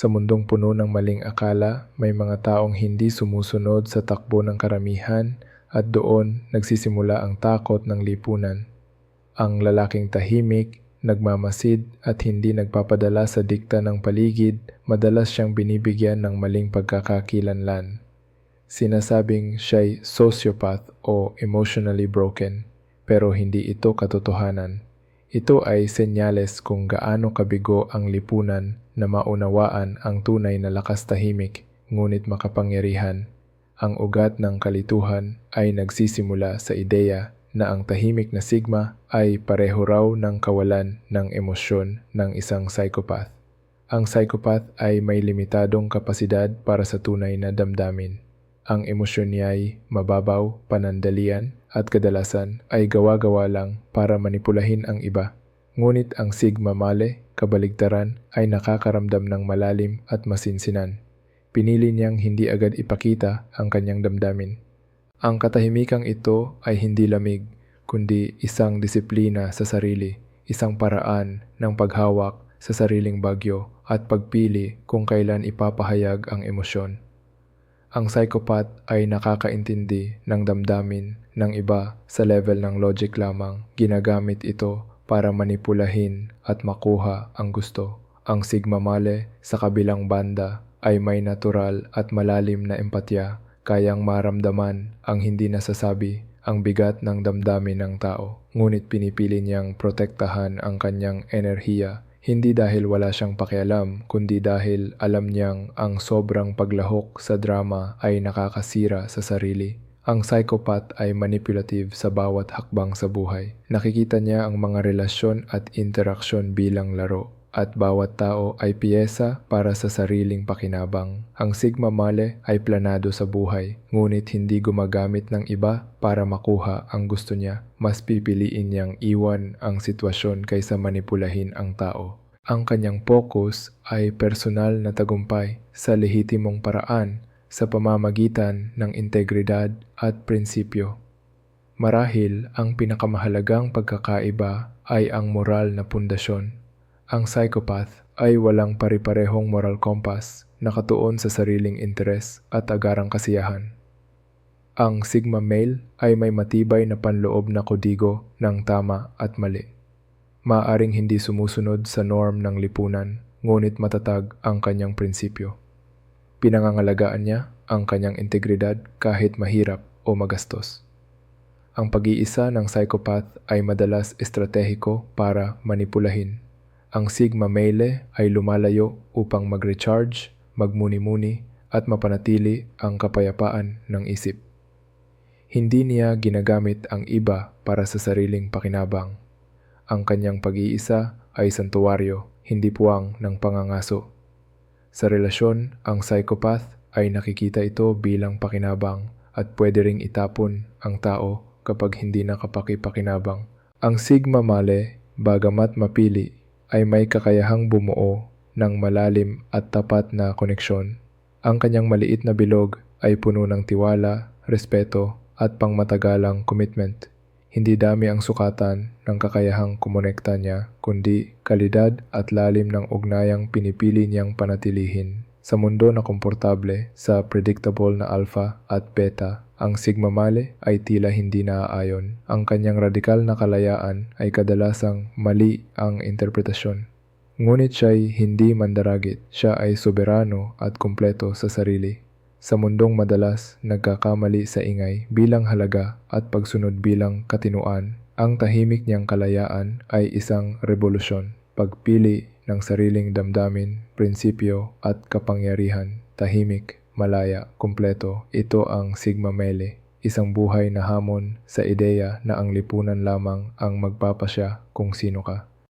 Sa mundong puno ng maling akala, may mga taong hindi sumusunod sa takbo ng karamihan at doon nagsisimula ang takot ng lipunan. Ang lalaking tahimik, nagmamasid at hindi nagpapadala sa dikta ng paligid, madalas siyang binibigyan ng maling pagkakakilanlan. Sinasabing siya'y sociopath o emotionally broken, pero hindi ito katotohanan. Ito ay senyales kung gaano kabigo ang lipunan na maunawaan ang tunay na lakas tahimik ngunit makapangyarihan. Ang ugat ng kalituhan ay nagsisimula sa ideya na ang tahimik na sigma ay pareho raw ng kawalan ng emosyon ng isang psychopath. Ang psychopath ay may limitadong kapasidad para sa tunay na damdamin. Ang emosyon niya ay mababaw, panandalian, at kadalasan ay gawa-gawa lang para manipulahin ang iba. Ngunit ang sigma male, kabaligtaran, ay nakakaramdam ng malalim at masinsinan. Pinili niyang hindi agad ipakita ang kanyang damdamin. Ang katahimikang ito ay hindi lamig, kundi isang disiplina sa sarili, isang paraan ng paghawak sa sariling bagyo at pagpili kung kailan ipapahayag ang emosyon. Ang psychopath ay nakakaintindi ng damdamin ng iba sa level ng logic lamang. Ginagamit ito para manipulahin at makuha ang gusto. Ang Sigma Male sa kabilang banda ay may natural at malalim na empatya, kayang maramdaman ang hindi nasasabi ang bigat ng damdamin ng tao. Ngunit pinipili niyang protektahan ang kanyang enerhiya hindi dahil wala siyang pakialam, kundi dahil alam niyang ang sobrang paglahok sa drama ay nakakasira sa sarili. Ang psychopath ay manipulative sa bawat hakbang sa buhay. Nakikita niya ang mga relasyon at interaksyon bilang laro at bawat tao ay piyesa para sa sariling pakinabang. Ang Sigma Male ay planado sa buhay, ngunit hindi gumagamit ng iba para makuha ang gusto niya. Mas pipiliin niyang iwan ang sitwasyon kaysa manipulahin ang tao. Ang kanyang focus ay personal na tagumpay sa lehitimong paraan sa pamamagitan ng integridad at prinsipyo. Marahil ang pinakamahalagang pagkakaiba ay ang moral na pundasyon. Ang psychopath ay walang pari-parehong moral compass nakatuon sa sariling interes at agarang kasiyahan. Ang Sigma male ay may matibay na panloob na kodigo ng tama at mali. Maaring hindi sumusunod sa norm ng lipunan, ngunit matatag ang kanyang prinsipyo. Pinangangalagaan niya ang kanyang integridad kahit mahirap o magastos. Ang pag-iisa ng psychopath ay madalas estratehiko para manipulahin ang Sigma Male ay lumalayo upang mag-recharge, magmuni-muni at mapanatili ang kapayapaan ng isip. Hindi niya ginagamit ang iba para sa sariling pakinabang. Ang kanyang pag-iisa ay santuwaryo, hindi puwang ng pangangaso. Sa relasyon, ang psychopath ay nakikita ito bilang pakinabang at pwede ring itapon ang tao kapag hindi nakapakipakinabang. Ang Sigma Male, bagamat mapili, ay may kakayahang bumuo ng malalim at tapat na koneksyon. Ang kanyang maliit na bilog ay puno ng tiwala, respeto at pangmatagalang commitment. Hindi dami ang sukatan ng kakayahang kumonekta niya, kundi kalidad at lalim ng ugnayang pinipili niyang panatilihin. Sa mundo na komportable sa predictable na alpha at beta, ang Sigma Male ay tila hindi naaayon. Ang kanyang radikal na kalayaan ay kadalasang mali ang interpretasyon. Ngunit siya'y hindi mandaragit. Siya ay soberano at kumpleto sa sarili. Sa mundong madalas nagkakamali sa ingay bilang halaga at pagsunod bilang katinuan, ang tahimik niyang kalayaan ay isang revolusyon. Pagpili ng sariling damdamin, prinsipyo at kapangyarihan, tahimik malaya, kumpleto, ito ang Sigma Mele, isang buhay na hamon sa ideya na ang lipunan lamang ang magpapasya kung sino ka.